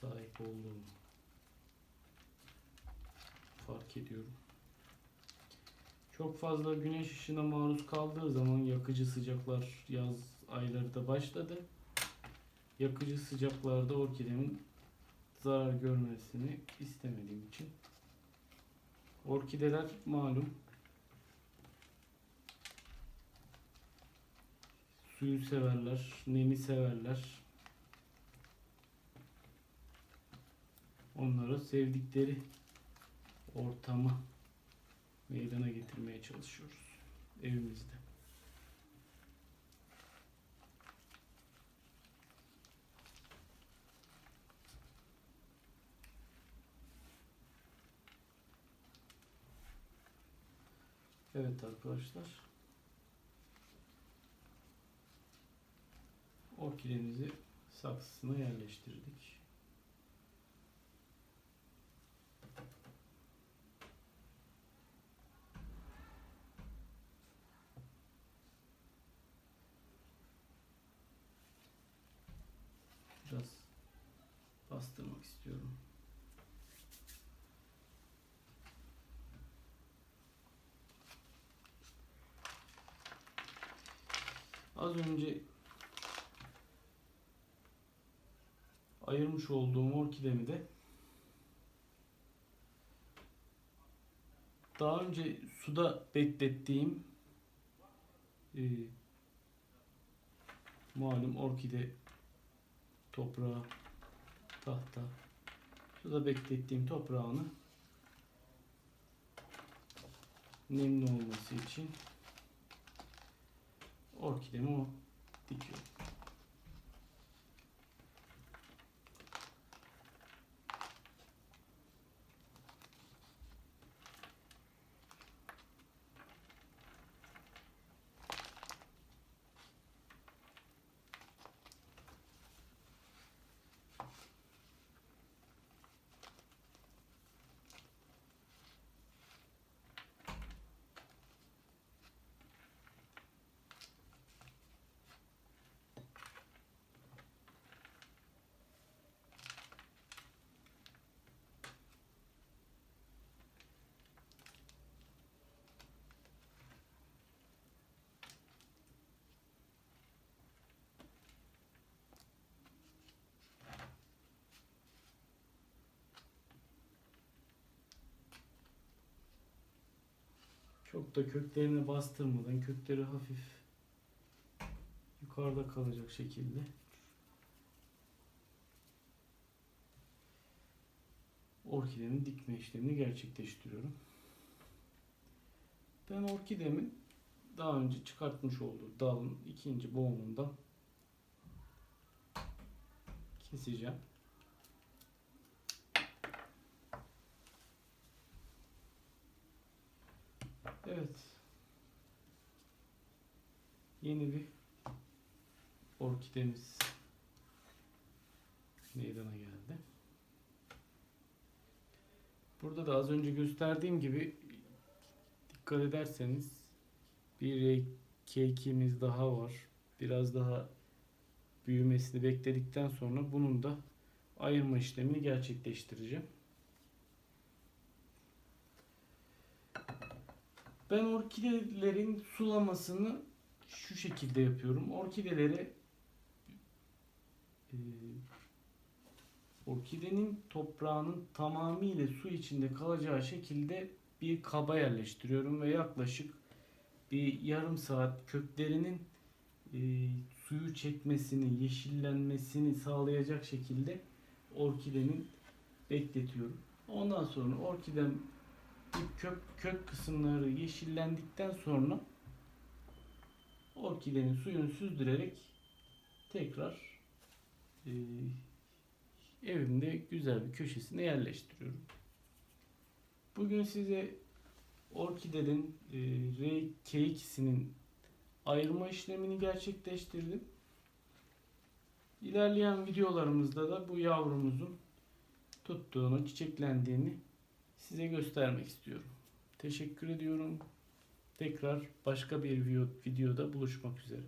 sahip olduğumu fark ediyorum. Çok fazla güneş ışığına maruz kaldığı zaman yakıcı sıcaklar yaz ayları da başladı. Yakıcı sıcaklarda orkidemin zarar görmesini istemediğim için orkideler malum suyu severler, nemi severler. Onlara sevdikleri ortamı meydana getirmeye çalışıyoruz evimizde. Evet arkadaşlar. Orkidemizi saksısına yerleştirdik. Biraz bastırmak istiyorum. Az önce ayırmış olduğum orkidemi de daha önce suda beklettiğim e, malum orkide toprağı tahta suda beklettiğim toprağını nemli olması için orkidemi dikiyorum. Çok da köklerini bastırmadan kökleri hafif yukarıda kalacak şekilde orkidenin dikme işlemini gerçekleştiriyorum. Ben orkidemin daha önce çıkartmış olduğu dalın ikinci boğumundan keseceğim. Evet. Yeni bir orkidemiz meydana geldi. Burada da az önce gösterdiğim gibi dikkat ederseniz bir kekimiz daha var. Biraz daha büyümesini bekledikten sonra bunun da ayırma işlemini gerçekleştireceğim. Ben orkidelerin sulamasını şu şekilde yapıyorum. Orkideleri e, orkidenin toprağının tamamıyla su içinde kalacağı şekilde bir kaba yerleştiriyorum ve yaklaşık bir yarım saat köklerinin e, suyu çekmesini, yeşillenmesini sağlayacak şekilde orkidenin bekletiyorum. Ondan sonra orkidem kök, kök kısımları yeşillendikten sonra orkidenin suyunu süzdürerek tekrar e, evimde güzel bir köşesine yerleştiriyorum. Bugün size orkidenin e, R2'sinin ayırma işlemini gerçekleştirdim. İlerleyen videolarımızda da bu yavrumuzun tuttuğunu, çiçeklendiğini size göstermek istiyorum. Teşekkür ediyorum. Tekrar başka bir videoda buluşmak üzere.